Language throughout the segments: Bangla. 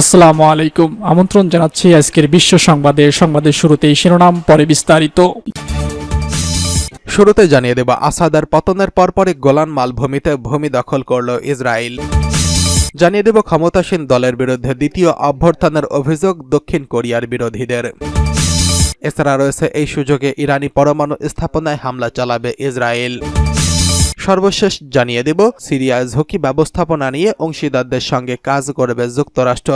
আসসালামু আলাইকুম। আমন্ত্রণ জানাচ্ছি আজকের বিশ্ব সংবাদে। সংবাদের শুরুতেই শিরোনাম, পরে বিস্তারিত। শুরুতে জানিয়ে দেব, আসাদার পতনের পরপরই গোলান মালভূমিতে ভূমি দখল করল ইসরায়েল। জানিয়ে দেব, ক্ষমতাসীন দলের বিরুদ্ধে দ্বিতীয় অভ্যর্থনের অভিযোগ দক্ষিণ কোরিয়ার বিরোধীদের। এছাড়া রয়েছে এই সুযোগে ইরানি পরমাণু স্থাপনায় হামলা চালাবে ইসরায়েল। সর্বশেষ জানিয়ে দেব, সিরিয়ায় ঝুঁকি ব্যবস্থাপনা নিয়ে অংশীদারদের সঙ্গে কাজ করবে যুক্তরাষ্ট্র।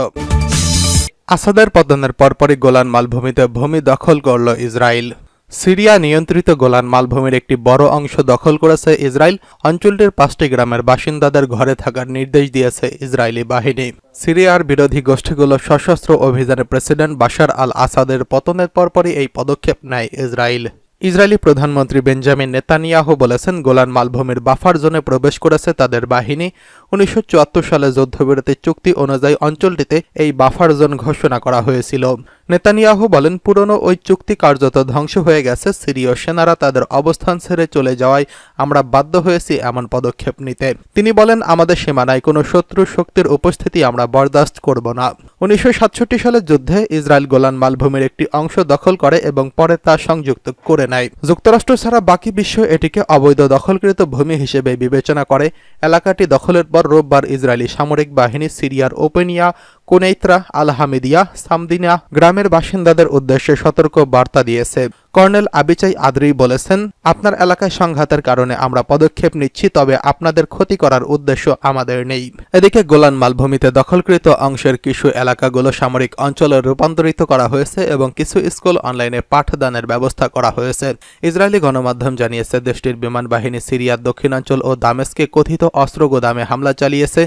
আসাদের পতনের পরপরই গোলান মালভূমিতে ভূমি দখল করল ইসরায়েল। সিরিয়া নিয়ন্ত্রিত গোলান মালভূমির একটি বড় অংশ দখল করেছে ইসরায়েল, অঞ্চলটির পাঁচটি গ্রামের বাসিন্দাদের ঘরে থাকার নির্দেশ দিয়েছে ইসরায়েলি বাহিনী। সিরিয়ার বিরোধী গোষ্ঠীগুলো সশস্ত্র অভিযানে প্রেসিডেন্ট বাশার আল আসাদের পতনের পরপরই এই পদক্ষেপ নেয় ইসরায়েল। ইসরায়েলি প্রধানমন্ত্রী বেঞ্জামিন নেতানিয়াহু বলেছেন গোলান মালভূমির বাফার জোনে প্রবেশ করেছে তাদের বাহিনী। উনিশশো সালে যুদ্ধবিরতি চুক্তি অনুযায়ী অঞ্চলটিতে এই বাফার জোন ঘোষণা করা হয়েছিল। নেতানিয়াহু বলেন, পুরনো ওই চুক্তি কার্যত ধ্বংস হয়ে গেছে, সিরীয় সেনারা তাদের অবস্থান ছেড়ে চলে যাওয়ায় আমরা বাধ্য হয়েছি এমন পদক্ষেপ নিতে। তিনি বলেন, আমাদের সীমানায় কোনো শত্রু শক্তির উপস্থিতি আমরা বরদাস্ত করব না। উনিশশো সাতষট্টি সালের যুদ্ধে ইসরায়েল গোলান মালভূমির একটি অংশ দখল করে এবং পরে তা সংযুক্ত করে নেয়। যুক্তরাষ্ট্র ছাড়া বাকি বিশ্ব এটিকে অবৈধ দখলকৃত ভূমি হিসেবে বিবেচনা করে, এলাকাটি দখলের পর রোববার ইসরায়েলি সামরিক বাহিনী সিরিয়ার ওপেনিয়া কোনেইত্রা আল হামিদিয়া সামদিনা গ্রামের বাসিন্দাদের উদ্দেশ্যে সতর্ক বার্তা দিয়েছে। কর্নেল আবিচাই আদ্রি বলেছেন, আপনার এলাকায় সংঘাতের কারণে আমরা পদক্ষেপ নিচ্ছি, তবে আপনাদের ক্ষতি করার উদ্দেশ্য আমাদের নেই। এদিকে গোলান মালভূমিতে দখলকৃত অংশের কিছু এলাকাগুলো সামরিক অঞ্চলে রূপান্তরিত করা হয়েছে এবং কিছু স্কুল অনলাইনে পাঠদানের ব্যবস্থা করা হয়েছে। ইসরায়েলি গণমাধ্যম জানিয়েছে, দেশটির বিমান বাহিনী সিরিয়ার দক্ষিণাঞ্চল ও দামেস্কে কথিত অস্ত্র গোদামে হামলা চালিয়েছে।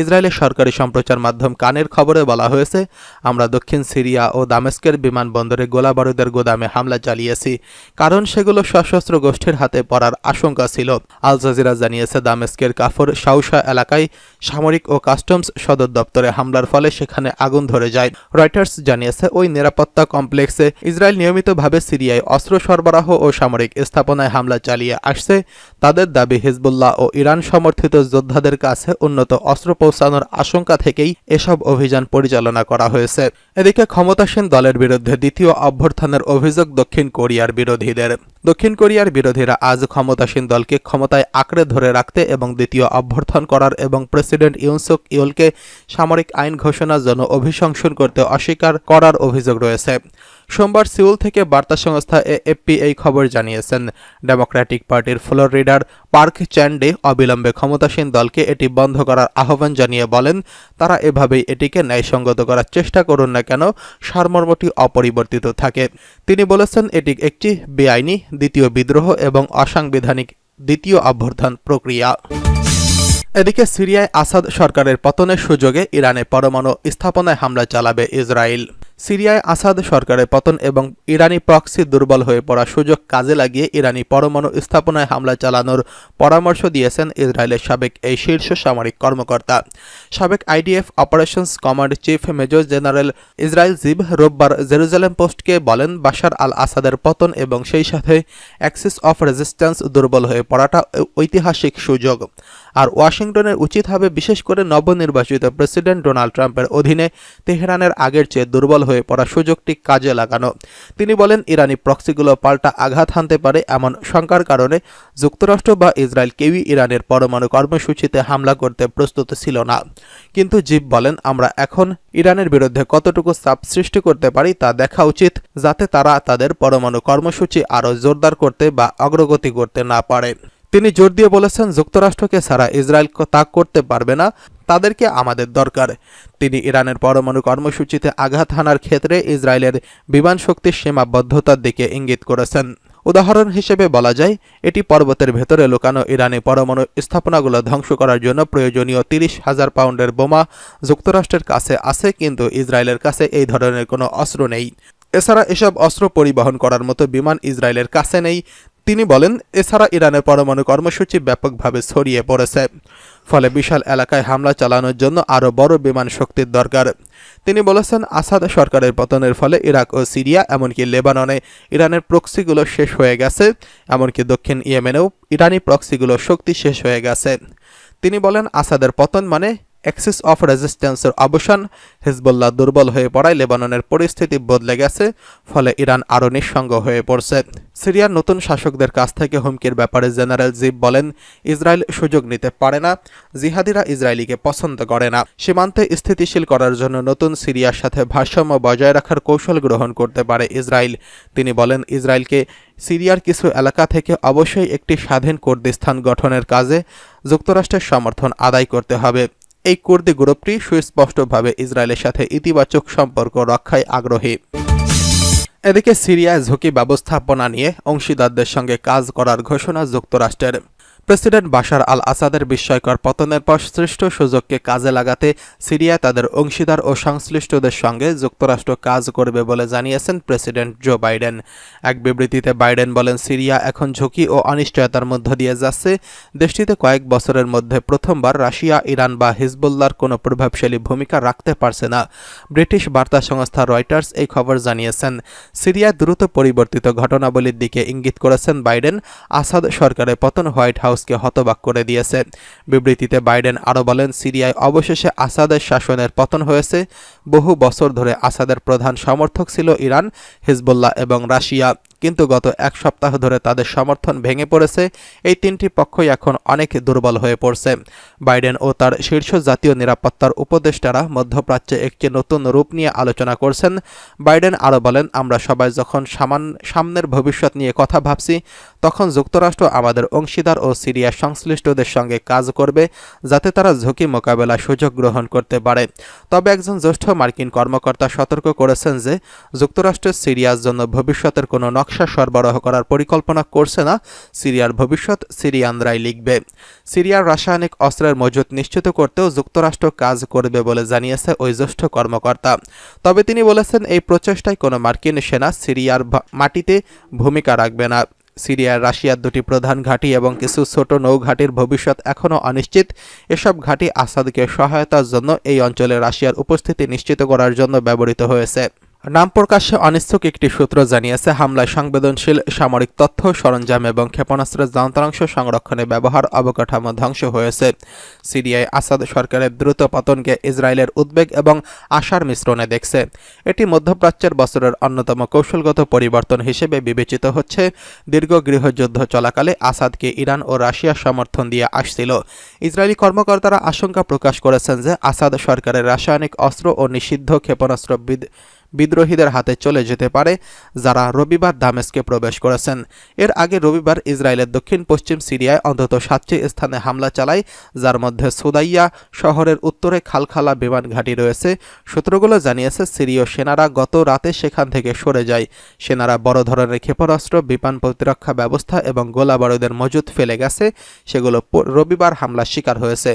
ইসরায়েলের সরকারি সম্প্রচার মাধ্যম কানের খবরে বলা হয়েছে, আমরা দক্ষিণ সিরিয়া ও দামেস্কের বিমানবন্দরে গোলাবারুদের গোদামে হামলা চালিয়েছি, কারণ সেগুলো সশস্ত্র গোষ্ঠীর হাতে পড়ার আশঙ্কা ছিল। আল জাজিরা জানিয়েছে, দামেস্কের কাফর শাউসা এলাকায় সামরিক ও কাস্টমস সদর দপ্তরে হামলার ফলে সেখানে আগুন ধরে যায়। রয়টার্স জানিয়েছে, ওই নিরাপত্তা কমপ্লেক্সে ইসরায়েল নিয়মিতভাবে সিরিয়ায় অস্ত্র সরবরাহ ও সামরিক স্থাপনায় হামলা চালিয়ে আসছে। তাদের দাবি, হিজবুল্লাহ ও ইরান সমর্থিত যোদ্ধাদের কাছে উন্নত অস্ত্র পৌঁছানোর আশঙ্কা থেকেই এসব অভিযান পরিচালনা করা হয়েছে। এদিকে ক্ষমতাসীন দলের বিরুদ্ধে দ্বিতীয় অভ্যর্থনের অভিযোগ দক্ষিণ কোরিয়ার বিরোধীদের। দক্ষিণ কোরিয়ার বিরোধীরা আজ ক্ষমতাসীন দলকে ক্ষমতায় আঁকড়ে ধরে রাখতে এবং দ্বিতীয় অভ্যর্থন করার এবং প্রেসিডেন্ট ইউনসুক ইউলকে সামরিক আইন ঘোষণার জন্য অভিশংসন করতে অস্বীকার করার অভিযোগ রয়েছে। সোমবার সিউল থেকে বার্তা সংস্থা এএফপি এই খবর জানিয়েছেন। ডেমোক্র্যাটিক পার্টির ফ্লোর রিডার পার্ক চ্যান্ডে অবিলম্বে ক্ষমতাসীন দলকে এটি বন্ধ করার আহ্বান জানিয়ে বলেন, তারা এভাবেই এটিকে ন্যায়সঙ্গত করার চেষ্টা করুন না কেন, সারমর্মটি অপরিবর্তিত থাকে। তিনি বলেছেন, এটি একটি বেআইনি দ্বিতীয় বিদ্রোহ এবং অসাংবিধানিক দ্বিতীয় অভ্যর্থন প্রক্রিয়া। এদিকে সিরিয়ায় আসাদ সরকারের পতনের সুযোগে ইরানে পরমাণু স্থাপনায় হামলা চালাবে ইসরায়েল। সিরিয়ায় আসাদ সরকারের পতন এবং ইরানি প্রক্সি দুর্বল হয়ে পড়া সুযোগ কাজে লাগিয়ে ইরানি পরমাণু স্থাপনায় হামলা চালানোর পরামর্শ দিয়েছেন ইসরায়েলের সাবেক এই শীর্ষ সামরিক কর্মকর্তা। সাবেক IDF operations command chief major general Israel Ziv রোববার জেরুজালেম পোস্টকে বলেন, বাশার আল আসাদের পতন এবং সেই সাথে অ্যাক্সিস অফ রেজিস্ট্যান্স দুর্বল হয়ে পড়াটা ঐতিহাসিক সুযোগ। আর ওয়াশিংটনের উচিত হবে বিশেষ করে নবনির্বাচিত প্রেসিডেন্ট ডোনাল্ড ট্রাম্পের অধীনে তেহরানের আগের চেয়ে দুর্বল হয়ে পড়া সুযোগটি কাজে লাগানো। তিনি বলেন, ইরানি প্রক্সিগুলো পাল্টা আঘাত হানতে পারে এমন শঙ্কার কারণে যুক্তরাষ্ট্র বা ইসরায়েল কেউই ইরানের পরমাণু কর্মসূচিতে হামলা করতে প্রস্তুত ছিল না। কিন্তু জিপ বলেন, আমরা এখন ইরানের বিরুদ্ধে কতটুকু চাপ সৃষ্টি করতে পারি তা দেখা উচিত, যাতে তারা তাদের পরমাণু কর্মসূচি আরও জোরদার করতে বা অগ্রগতি করতে না পারে। তিনি জোর দিয়ে বলেছেন, যুক্তরাষ্ট্রকে ছাড়া ইসরায়েল তা করতে পারবে না। তাদেরকে আমাদের দরকার। তিনি ইরানের পরমাণু কর্মসূচিতে আঘাত হানার ক্ষেত্রে ইসরায়েলের বিমান শক্তির সীমাবদ্ধতার দিকে ইঙ্গিত করেছেন। উদাহরণ হিসেবে বলা যায়, এটি পর্বতের ভেতরে লুকানো ইরানি পরমাণু স্থাপনাগুলো ধ্বংস করার জন্য প্রয়োজনীয় তিরিশ হাজার পাউন্ডের বোমা যুক্তরাষ্ট্রের কাছে আছে, কিন্তু ইসরায়েলের কাছে এই ধরনের কোনো অস্ত্র নেই। এছাড়া এসব অস্ত্র পরিবহন করার মতো বিমান ইসরায়েলের কাছে নেই। তিনি বলেন, এছাড়া ইরানের পরমাণু কর্মসূচি ব্যাপকভাবে ছড়িয়ে পড়েছে। ফলে বিশাল এলাকায় হামলা চালানোর জন্য আরও বড় বিমান শক্তির দরকার। তিনি বলেছেন, আসাদ সরকারের পতনের ফলে ইরাক ও সিরিয়া, এমনকি লেবাননে ইরানের প্রক্সিগুলো শেষ হয়ে গেছে, এমনকি দক্ষিণ ইয়েমেনেও ইরানি প্রক্সিগুলোর শক্তি শেষ হয়ে গেছে। তিনি বলেন, আসাদের পতন মানে অ্যাক্সিস অফ রেজিস্ট্যান্সের অবসান, হিজবুল্লাহ দুর্বল হয়ে পড়ায় লেবাননের পরিস্থিতি বদলে গেছে, ফলে ইরান আরও নিঃসঙ্গ হয়ে পড়ছে। সিরিয়ার নতুন শাসকদের কাছ থেকে হুমকির ব্যাপারে জেনারেল জিব বলেন, ইসরায়েল সুযোগ নিতে পারে না, জিহাদিরা ইসরায়েলিকে পছন্দ করে না। সীমান্তে স্থিতিশীল করার জন্য নতুন সিরিয়ার সাথে ভারসাম্য বজায় রাখার কৌশল গ্রহণ করতে পারে ইসরায়েল। তিনি বলেন, ইসরায়েলকে সিরিয়ার কিছু এলাকা থেকে অবশ্যই একটি স্বাধীন কুর্দিস্তান গঠনের কাজে যুক্তরাষ্ট্রের সমর্থন আদায় করতে হবে। এই কুর্দি গ্রুপটি সুস্পষ্টভাবে ইসরায়েলের সাথে ইতিবাচক সম্পর্ক রক্ষায় আগ্রহী। এদিকে সিরিয়ায় ঝুঁকি ব্যবস্থাপনা নিয়ে অংশীদারদের সঙ্গে কাজ করার ঘোষণা যুক্তরাষ্ট্রের। প্রেসিডেন্ট বাশার আল আসাদের বিস্ময়কর পতনের পর সৃষ্ট সুযোগকে কাজে লাগাতে সিরিয়া তাদের অংশীদার ও সংশ্লিষ্টদের সঙ্গে যুক্তরাষ্ট্র কাজ করবে বলে জানিয়েছেন প্রেসিডেন্ট জো বাইডেন। এক বিবৃতিতে বাইডেন বলেন, সিরিয়া এখন ঝুঁকি ও অনিশ্চয়তার মধ্য দিয়ে যাচ্ছে। দেশটিতে কয়েক বছরের মধ্যে প্রথমবার রাশিয়া, ইরান বা হিজবুল্লাহর কোনো প্রভাবশালী ভূমিকা রাখতে পারছে না। ব্রিটিশ বার্তা সংস্থা রয়টার্স এই খবর জানিয়েছেন। সিরিয়ায় দ্রুত পরিবর্তিত ঘটনাবলীর দিকে ইঙ্গিত করেছেন বাইডেন। আসাদ সরকারের পতন হোয়াইট হাউসকে হতবাক করে দিয়েছে। বিবৃতিতে বাইডেন আরও বলেন, সিরিয়ায় অবশেষে আসাদের শাসনের পতন হয়েছে। বহু বছর ধরে আসাদের প্রধান সমর্থক ছিল ইরান, হিজবুল্লাহ এবং রাশিয়া। কিন্তু গত এক সপ্তাহ ধরে তাদের সমর্থন ভেঙে পড়েছে। এই তিনটি পক্ষই এখন অনেক দুর্বল হয়ে পড়ছে। বাইডেন ও তার শীর্ষ জাতীয় নিরাপত্তার উপদেষ্টারা মধ্যপ্রাচ্যে একটি নতুন রূপ নিয়ে আলোচনা করছেন। বাইডেন আরও বলেন, আমরা সবাই যখন সামান, সামনের ভবিষ্যৎ নিয়ে কথা ভাবছি, তখন যুক্তরাষ্ট্র আমাদের অংশীদার ও সিরিয়া সংশ্লিষ্টদের সঙ্গে কাজ করবে যাতে তারা ঝুঁকি মোকাবেলা সুযোগ গ্রহণ করতে পারে। তবে একজন জ্যেষ্ঠ মার্কিন কর্মকর্তা সতর্ক করেছেন যে যুক্তরাষ্ট্রের সিরিয়ার জন্য ভবিষ্যতের কোনো নকশা সরবরাহ করার পরিকল্পনা করছে না, সিরিয়ার ভবিষ্যৎ সিরিয়ানরাই লিখবে। সিরিয়ার রাসায়নিক অস্ত্রের মজুত নিশ্চিত করতেও যুক্তরাষ্ট্র কাজ করবে বলে জানিয়েছে ওই জ্যেষ্ঠ কর্মকর্তা। তবে তিনি বলেছেন, এই প্রচেষ্টায় কোনো মার্কিন সেনা সিরিয়ার মাটিতে ভূমিকা রাখবে না। সিরিয়ার রাশিয়ার দুটি প্রধান ঘাঁটি এবং কিছু ছোট নৌঘাটির ভবিষ্যৎ এখনও অনিশ্চিত। এসব ঘাঁটি আসাদকে সহায়তার জন্য এই অঞ্চলে রাশিয়ার উপস্থিতি নিশ্চিত করার জন্য ব্যবহৃত হয়েছে। নাম প্রকাশ্যে অনিচ্ছুক একটি সূত্র জানিয়েছে, হামলায় সংবেদনশীল সামরিক তথ্য, সরঞ্জাম এবং ক্ষেপণাস্ত্রের যন্ত্রাংশ সংরক্ষণে ব্যবহার অবকাঠামো ধ্বংস হয়েছে। সিরিয়ায় আসাদ সরকারের দ্রুত পতনকে ইসরায়েলের উদ্বেগ এবং আশার মিশ্রণে দেখছে। এটি মধ্যপ্রাচ্যের বছরের অন্যতম কৌশলগত পরিবর্তন হিসেবে বিবেচিত হচ্ছে। দীর্ঘ গৃহযুদ্ধ চলাকালে আসাদকে ইরান ও রাশিয়া সমর্থন দিয়ে আসছিল। ইসরায়েলি কর্মকর্তারা আশঙ্কা প্রকাশ করেছেন যে, আসাদ সরকারের রাসায়নিক অস্ত্র ও নিষিদ্ধ ক্ষেপণাস্ত্র বিদ্রোহীদের হাতে চলে যেতে পারে যারা রবিবার দামেস্কে প্রবেশ করেছেন। এর আগে রবিবার ইসরায়েলের দক্ষিণ পশ্চিম সিরিয়ায় অন্তত সাতটি স্থানে হামলা চালায়, যার মধ্যে সুদাইয়া শহরের উত্তরে খালখালা বিমান ঘাঁটি রয়েছে। সূত্রগুলো জানিয়েছে, সিরীয় সেনারা গত রাতে সেখান থেকে সরে যায়। সেনারা বড় ধরনের ক্ষেপণাস্ত্র, বিমান প্রতিরক্ষা ব্যবস্থা এবং গোলাবারুদের মজুত ফেলে গেছে। সেগুলো রবিবার হামলার শিকার হয়েছে।